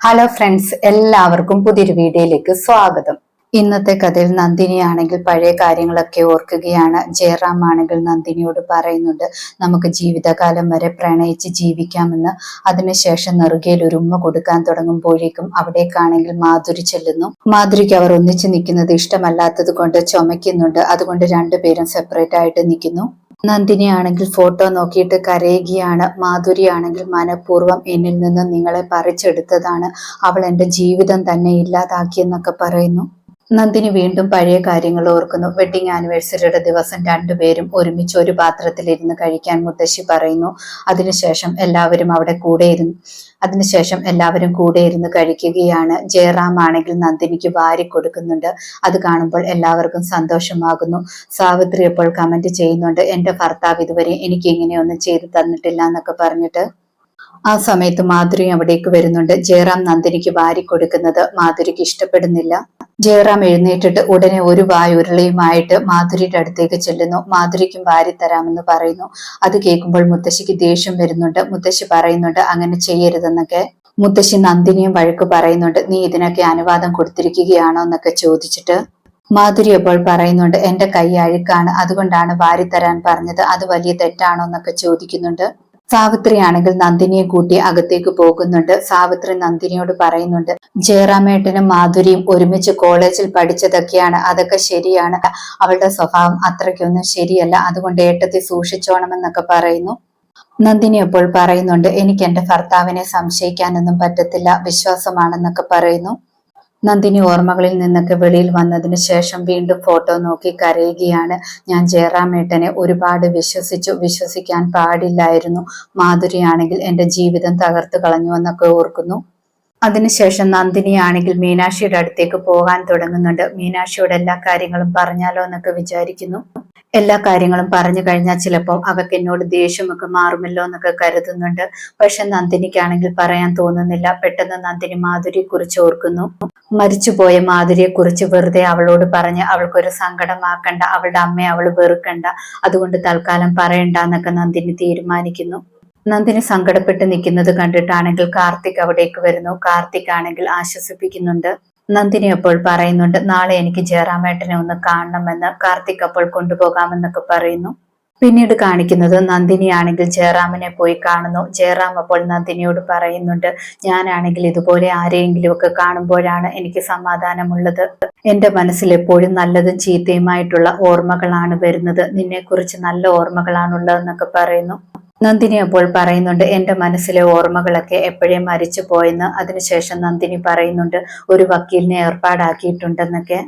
Hello friends എല്ലാവർക്കും പുതിയൊരു വീഡിയോയിലേക്ക് സ്വാഗതം. ഇന്നത്തെ കഥയിൽ നന്ദിനിയാണെങ്കിൽ പഴയ കാര്യങ്ങളൊക്കെ ഓർക്കുകയാണ്. ജയറാം ആണെങ്കിൽ നന്ദിനിയോട് പറയുന്നുണ്ട് നമുക്ക് ജീവിതകാലം വരെ പ്രണയിച്ച് ജീവിക്കാമെന്ന്. അതിനുശേഷം നെറുകയിൽ ഒരു ഉമ്മ കൊടുക്കാൻ തുടങ്ങുമ്പോഴേക്കും അവിടേക്കാണെങ്കിൽ മാധുരി ചെല്ലുന്നു. മാധുരിക്ക് അവർ ഒന്നിച്ച് നിൽക്കുന്നത് ഇഷ്ടമല്ലാത്തത് കൊണ്ട് ചുമയ്ക്കുന്നുണ്ട്. അതുകൊണ്ട് രണ്ടുപേരും സെപ്പറേറ്റ് ആയിട്ട് നിൽക്കുന്നു. നന്ദിനി ആണെങ്കിൽ ഫോട്ടോ നോക്കിയിട്ട് കരയുകയാണ്. മാധുരി ആണെങ്കിൽ മനഃപൂർവം എന്നിൽ നിന്ന് നിങ്ങളെ പറിച്ചെടുത്തതാണ്. അവൾ എന്റെ ജീവിതം തന്നെ ഇല്ലാതാക്കിയെന്നൊക്കെ പറയുന്നു. നന്ദിനി വീണ്ടും പഴയ കാര്യങ്ങൾ ഓർക്കുന്നു. വെഡിങ് ആനിവേഴ്സറിയുടെ ദിവസം രണ്ടുപേരും ഒരുമിച്ച് ഒരു പാത്രത്തിലിരുന്ന് കഴിക്കാൻ മുത്തശ്ശി പറയുന്നു അതിനുശേഷം എല്ലാവരും അവിടെ കൂടെ ഇരുന്നു അതിനുശേഷം എല്ലാവരും കൂടെ ഇരുന്ന് കഴിക്കുകയാണ്. ജയറാം ആണെങ്കിൽ നന്ദിനിക്ക് വാരി കൊടുക്കുന്നുണ്ട് അത് കാണുമ്പോൾ എല്ലാവർക്കും സന്തോഷമാകുന്നു. സാവിത്രി അപ്പോൾ കമന്റ് ചെയ്യുന്നുണ്ട് എന്റെ ഭർത്താവ് ഇതുവരെ എനിക്ക് ഇങ്ങനെയൊന്നും ചെയ്തു തന്നിട്ടില്ല എന്നൊക്കെ പറഞ്ഞിട്ട്. ആ സമയത്ത് മാധുരി അവിടേക്ക് വരുന്നുണ്ട്. ജയറാം നന്ദിനിക്ക് വാരി കൊടുക്കുന്നത് മാധുരിക്ക് ഇഷ്ടപ്പെടുന്നില്ല. ജയറാം എഴുന്നേറ്റിട്ട് ഉടനെ ഒരു വായുരുളയുമായിട്ട് മാധുരിയുടെ അടുത്തേക്ക് ചെല്ലുന്നു. മാധുരിക്കും വാരി തരാമെന്ന് പറയുന്നു. അത് കേൾക്കുമ്പോൾ മുത്തശ്ശിക്ക് ദേഷ്യം വരുന്നുണ്ട്. മുത്തശ്ശി പറയുന്നുണ്ട് അങ്ങനെ ചെയ്യരുതെന്നൊക്കെ. മുത്തശ്ശി നന്ദിനിയും വഴക്ക് പറയുന്നുണ്ട് നീ ഇതിനൊക്കെ അനുവാദം കൊടുത്തിരിക്കുകയാണോ? എന്നൊക്കെ ചോദിച്ചിട്ട് മാധുരി അപ്പോൾ പറയുന്നുണ്ട് എന്റെ കൈ അഴുക്കാണ്. അതുകൊണ്ടാണ് വാരി തരാൻ പറഞ്ഞത്. അത് വലിയ തെറ്റാണോ? എന്നൊക്കെ ചോദിക്കുന്നുണ്ട്. സാവിത്രി ആണെങ്കിൽ നന്ദിനിയെ കൂട്ടി അകത്തേക്ക് പോകുന്നുണ്ട്. സാവിത്രി നന്ദിനിയോട് പറയുന്നുണ്ട് ജയറാമേട്ടനും മാധുരിയും ഒരുമിച്ച് കോളേജിൽ പഠിച്ചതൊക്കെയാണ്. അതൊക്കെ ശരിയാണ്. അവളുടെ സ്വഭാവം അത്രയ്ക്കൊന്നും ശരിയല്ല. അതുകൊണ്ട് ഏട്ടത്തെ സൂക്ഷിച്ചോണമെന്നൊക്കെ പറയുന്നു. നന്ദിനി അപ്പോൾ പറയുന്നുണ്ട് എനിക്ക് എന്റെ ഭർത്താവിനെ സംശയിക്കാനൊന്നും പറ്റത്തില്ല. വിശ്വാസമാണെന്നൊക്കെ പറയുന്നു. നന്ദിനി ഓർമ്മകളിൽ നിന്നൊക്കെ വെളിയിൽ വന്നതിന് ശേഷം വീണ്ടും ഫോട്ടോ നോക്കി കരയുകയാണ്. ഞാൻ ജയറാമേട്ടനെ ഒരുപാട് വിശ്വസിച്ചു. വിശ്വസിക്കാൻ പാടില്ലായിരുന്നു. മാധുരിയാണെങ്കിൽ എന്റെ ജീവിതം തകർത്തു കളഞ്ഞു എന്നൊക്കെ ഓർക്കുന്നു. അതിനുശേഷം നന്ദിനിയാണെങ്കിൽ മീനാക്ഷിയുടെ അടുത്തേക്ക് പോകാൻ തുടങ്ങുന്നുണ്ട്. മീനാക്ഷിയോട് എല്ലാ കാര്യങ്ങളും പറഞ്ഞാലോ എന്നൊക്കെ വിചാരിക്കുന്നു. എല്ലാ കാര്യങ്ങളും പറഞ്ഞു കഴിഞ്ഞാൽ ചിലപ്പോൾ അവക്ക് എന്നോട് ദേഷ്യമൊക്കെ മാറുമല്ലോ എന്നൊക്കെ കരുതുന്നുണ്ട്. പക്ഷെ നന്ദിനിക്കാണെങ്കിൽ പറയാൻ തോന്നുന്നില്ല. പെട്ടെന്ന് നന്ദിനി മാധുരിയെ കുറിച്ച് ഓർക്കുന്നു. മരിച്ചുപോയ മാധുരിയെ കുറിച്ച് വെറുതെ അവളോട് പറഞ്ഞ് അവൾക്കൊരു സങ്കടമാക്കണ്ട അവളുടെ അമ്മയെ അവൾ വെറുക്കണ്ട. അതുകൊണ്ട് തൽക്കാലം പറയണ്ട എന്നൊക്കെ നന്ദിനി തീരുമാനിക്കുന്നു. നന്ദിനി സങ്കടപ്പെട്ട് നിൽക്കുന്നത് കണ്ടിട്ടാണെങ്കിൽ കാർത്തിക് അവിടേക്ക് വരുന്നു. കാർത്തിക് ആണെങ്കിൽ ആശ്വസിപ്പിക്കുന്നുണ്ട്. നന്ദിനി അപ്പോൾ പറയുന്നുണ്ട് നാളെ എനിക്ക് ജയറാമേട്ടനെ ഒന്ന് കാണണമെന്ന്. കാർത്തിക് അപ്പോൾ കൊണ്ടുപോകാമെന്നൊക്കെ പറയുന്നു. പിന്നീട് കാണിക്കുന്നത് നന്ദിനിയാണെങ്കിൽ ജയറാമിനെ പോയി കാണുന്നു. ജയറാം അപ്പോൾ നന്ദിനിയോട് പറയുന്നുണ്ട് ഞാനാണെങ്കിൽ ഇതുപോലെ ആരെയെങ്കിലും ഒക്കെ കാണുമ്പോഴാണ് എനിക്ക് സമാധാനമുള്ളത്. എന്റെ മനസ്സിൽ എപ്പോഴും നല്ലതും ചീത്തയുമായിട്ടുള്ള ഓർമ്മകളാണ് വരുന്നത്. നിന്നെക്കുറിച്ച് നല്ല ഓർമ്മകളാണുള്ളതെന്നൊക്കെ പറയുന്നു. നന്ദിനി അപ്പോൾ പറയുന്നുണ്ട് എന്റെ മനസ്സിലെ ഓർമ്മകളൊക്കെ എപ്പോഴേ മരിച്ചു പോയെന്ന് അതിനുശേഷം നന്ദിനി പറയുന്നുണ്ട് ഒരു വക്കീലിനെ ഏർപ്പാടാക്കിയിട്ടുണ്ടെന്നൊക്കെ.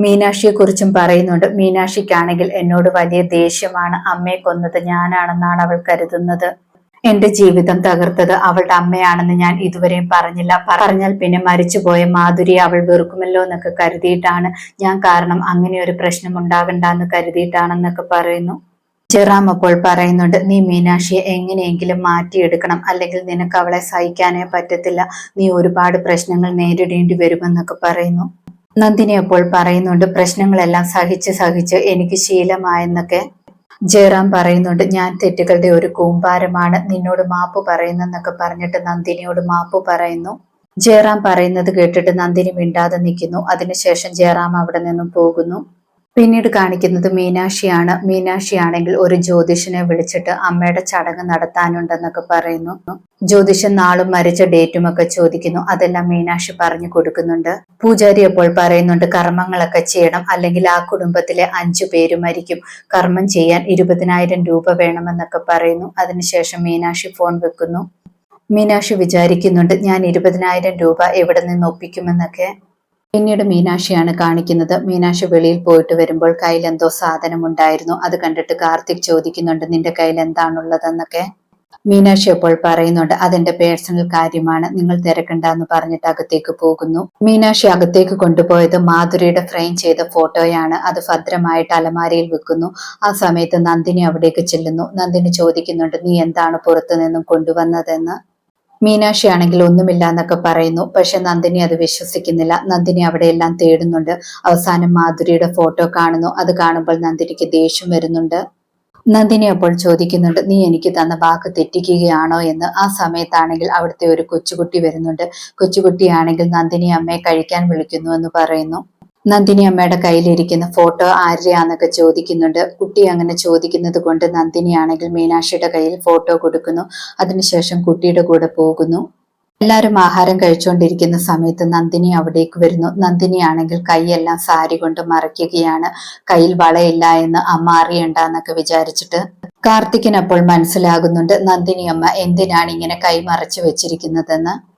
മീനാക്ഷിയെ കുറിച്ചും പറയുന്നുണ്ട്. മീനാക്ഷിക്കാണെങ്കിൽ എന്നോട് വലിയ ദേഷ്യമാണ്. അമ്മയെ കൊന്നത് ഞാനാണെന്നാണ് അവൾ കരുതുന്നത്. എന്റെ ജീവിതം തകർത്തത് അവളുടെ അമ്മയാണെന്ന് ഞാൻ ഇതുവരെയും പറഞ്ഞില്ല. പറഞ്ഞാൽ പിന്നെ മരിച്ചുപോയ മാധുരി അവൾ വെറുക്കുമല്ലോ എന്നൊക്കെ കരുതിയിട്ടാണ് ഞാൻ കാരണം അങ്ങനെ ഒരു പ്രശ്നം ഉണ്ടാകണ്ട എന്ന് കരുതിയിട്ടാണെന്നൊക്കെ പറയുന്നു. ജെറാം അപ്പോൾ പറയുന്നുണ്ട് നീ മീനാക്ഷിയെ എങ്ങനെയെങ്കിലും മാറ്റിയെടുക്കണം. അല്ലെങ്കിൽ നിനക്ക് അവളെ സഹിക്കാനേ പറ്റത്തില്ല. നീ ഒരുപാട് പ്രശ്നങ്ങൾ നേരിടേണ്ടി വരുമെന്നൊക്കെ പറയുന്നു. നന്ദിനി അപ്പോൾ പറയുന്നുണ്ട് പ്രശ്നങ്ങളെല്ലാം സഹിച്ച് സഹിച്ച് എനിക്ക് ശീലമായെന്നൊക്കെ ജയറാം പറയുന്നുണ്ട്. ഞാൻ തെറ്റുകളുടെ ഒരു കൂമ്പാരമാണ്. നിന്നോട് മാപ്പ് പറയുന്നെന്നൊക്കെ പറഞ്ഞിട്ട് നന്ദിനിയോട് മാപ്പ് പറയുന്നു. ജയറാം പറയുന്നത് കേട്ടിട്ട് നന്ദിനി മിണ്ടാതെ നിൽക്കുന്നു. അതിനുശേഷം ജയറാം അവിടെ നിന്നും പോകുന്നു. പിന്നീട് കാണിക്കുന്നത് മീനാക്ഷിയാണ്. മീനാക്ഷിയാണെങ്കിൽ ഒരു ജ്യോതിഷനെ വിളിച്ചിട്ട് അമ്മയുടെ ചടങ്ങ് നടത്താനുണ്ടെന്നൊക്കെ പറയുന്നു. ജ്യോതിഷൻ നാളും മരിച്ച ഡേറ്റും ഒക്കെ ചോദിക്കുന്നു. അതെല്ലാം മീനാക്ഷി പറഞ്ഞു കൊടുക്കുന്നുണ്ട്. പൂജാരി അപ്പോൾ പറയുന്നുണ്ട് കർമ്മങ്ങളൊക്കെ ചെയ്യണം. അല്ലെങ്കിൽ ആ കുടുംബത്തിലെ അഞ്ചു പേര് മരിക്കും. കർമ്മം ചെയ്യാൻ ഇരുപതിനായിരം രൂപ വേണമെന്നൊക്കെ പറയുന്നു. അതിനുശേഷം മീനാക്ഷി ഫോൺ വെക്കുന്നു. മീനാക്ഷി വിചാരിക്കുന്നുണ്ട് ഞാൻ ഇരുപതിനായിരം രൂപ എവിടെ നിന്ന് ഒപ്പിക്കുമെന്നൊക്കെ. പിന്നീട് മീനാക്ഷിയാണ് കാണിക്കുന്നത്. മീനാക്ഷി വെളിയിൽ പോയിട്ട് വരുമ്പോൾ കയ്യിൽ എന്തോ സാധനം ഉണ്ടായിരുന്നു അത് കണ്ടിട്ട് കാർത്തിക് ചോദിക്കുന്നുണ്ട് നിന്റെ കയ്യിൽ എന്താണുള്ളതെന്നൊക്കെ മീനാക്ഷി അപ്പോൾ പറയുന്നുണ്ട് അതെന്റെ പേഴ്സണൽ കാര്യമാണ്. നിങ്ങൾ തിരക്കണ്ട എന്ന് പറഞ്ഞിട്ട് അകത്തേക്ക് പോകുന്നു. മീനാക്ഷി അകത്തേക്ക് കൊണ്ടുപോയത് മാധുരിയുടെ ഫ്രെയിം ചെയ്ത ഫോട്ടോയാണ്. അത് ഭദ്രമായിട്ട് അലമാരയിൽ വെക്കുന്നു. ആ സമയത്ത് നന്ദിനി അവിടേക്ക് ചെല്ലുന്നു. നന്ദിനി ചോദിക്കുന്നുണ്ട് നീ എന്താണ് പുറത്തു നിന്നും കൊണ്ടുവന്നതെന്ന്? മീനാക്ഷി ആണെങ്കിൽ ഒന്നുമില്ല എന്നൊക്കെ പറയുന്നു. പക്ഷെ നന്ദിനി അത് വിശ്വസിക്കുന്നില്ല. നന്ദിനി അവിടെ എല്ലാം തേടുന്നുണ്ട്. അവസാനം മാധുരിയുടെ ഫോട്ടോ കാണുന്നു. അത് കാണുമ്പോൾ നന്ദിനിക്ക് ദേഷ്യം വരുന്നുണ്ട്. നന്ദിനി അപ്പോൾ ചോദിക്കുന്നുണ്ട് നീ എനിക്ക് തന്ന വാക്ക് തെറ്റിക്കുകയാണോ? എന്ന്. ആ സമയത്താണെങ്കിൽ അവിടുത്തെ ഒരു കൊച്ചുകുട്ടി വരുന്നുണ്ട്. കൊച്ചുകുട്ടിയാണെങ്കിൽ നന്ദിനി അമ്മയെ കഴിക്കാൻ വിളിക്കുന്നു എന്ന് പറയുന്നു. നന്ദിനി അമ്മയുടെ കയ്യിലിരിക്കുന്ന ഫോട്ടോ ആരുടെയാന്നൊക്കെ ചോദിക്കുന്നുണ്ട്. കുട്ടി അങ്ങനെ ചോദിക്കുന്നത് കൊണ്ട് നന്ദിനിയാണെങ്കിൽ മീനാക്ഷിയുടെ കയ്യിൽ ഫോട്ടോ കൊടുക്കുന്നു. അതിനുശേഷം കുട്ടിയുടെ കൂടെ പോകുന്നു. എല്ലാവരും ആഹാരം കഴിച്ചുകൊണ്ടിരിക്കുന്ന സമയത്ത് നന്ദിനി അവിടേക്ക് വരുന്നു. നന്ദിനി ആണെങ്കിൽ കൈയെല്ലാം സാരി കൊണ്ട് മറയ്ക്കുകയാണ്. കയ്യിൽ വളയില്ല എന്ന് അമ്മ അറിയണ്ട എന്നൊക്കെ വിചാരിച്ചിട്ട് കാർത്തിക്കിനപ്പോൾ മനസ്സിലാകുന്നുണ്ട്. നന്ദിനി അമ്മ എന്തിനാണ് ഇങ്ങനെ കൈ മറച്ചു വെച്ചിരിക്കുന്നതെന്ന്?